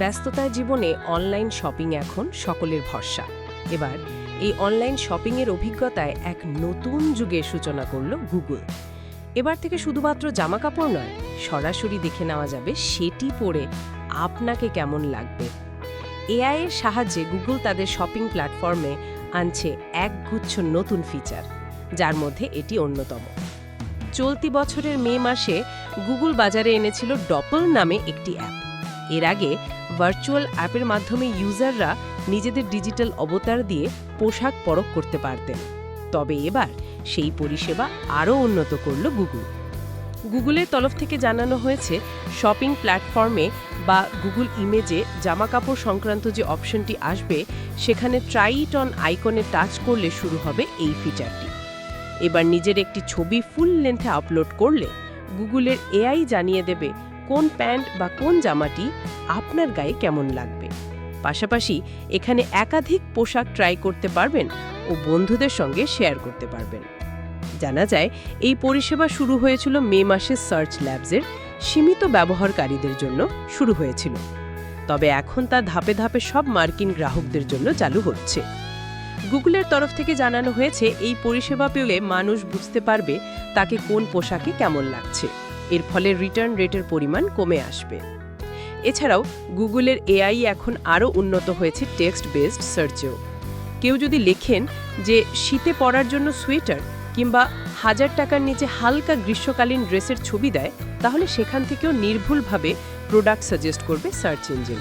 ব্যস্ততার জীবনে online shopping এখন সকলের ভরসা। এবার, এই অনলাইন শপিংয়ের অভিজ্ঞতায় এক নতুন যুগের সূচনা করল গুগল এবার থেকে শুধুমাত্র জামা কাপড় নয়, সরাসরি দেখে নেওয়া যাবে সেটি পরে আপনাকে কেমন লাগবে। এআই এর সাহায্যে গুগল তাদের শপিং প্ল্যাটফর্মে আনছে একগুচ্ছ নতুন ফিচার যার মধ্যে এটি অন্যতম। চলতি বছরের মে মাসে গুগল বাজারে এনেছিল ডপল নামে একটি অ্যাপ এর আগে ভার্চুয়াল অ্যাপের মাধ্যমে ইউজাররা নিজেদের ডিজিটাল অবতার দিয়ে পোশাক পরখ করতে পারতেন। তবে এবার সেই পরিষেবা আরও উন্নত করল গুগল। গুগলের তরফ থেকে জানানো হয়েছে, শপিং প্ল্যাটফর্মে বা গুগল ইমেজে জামাকাপড় সংক্রান্ত যে অপশনটি আসবে, সেখানে ট্রাইট অন আইকনে টাচ করলে শুরু হবে এই ফিচারটি। এবার নিজের একটি ছবি ফুল লেন্থে আপলোড করলে গুগলের এআই জানিয়ে দেবে কোন প্যান্ট বা কোন জামাটি আপনার গায়ে কেমন লাগবে? পাশাপাশি এখানে একাধিক পোশাক ট্রাই করতে পারবেন ও বন্ধুদের সঙ্গে শেয়ার করতে পারবেন। জানা যায়, এই পরিষেবা শুরু হয়েছিল মে মাসে সার্চ ল্যাবসের সীমিত ব্যবহারকারীদের জন্য শুরু হয়েছিল। তবে এখন তা ধাপে ধাপে সব মার্কিন গ্রাহকদের জন্য চালু হচ্ছে। গুগলের তরফ থেকে জানানো হয়েছে, এই পরিষেবা পেলে মানুষ বুঝতে পারবে তাকে কোন পোশাকে কেমন লাগছে। এর ফলে রিটার্ন রেটের পরিমাণ কমে আসবে। এছাড়াও গুগলের এআই এখন আরও উন্নত হয়েছে টেক্সট বেসড সার্চেও কেউ যদি লেখেন যে শীতে পরার জন্য সোয়েটার কিংবা হাজার টাকার নিচে হালকা গ্রীষ্মকালীন ড্রেসের ছবি দেয়, তাহলে সেখান থেকেও নির্ভুলভাবে প্রোডাক্ট সাজেস্ট করবে সার্চ ইঞ্জিন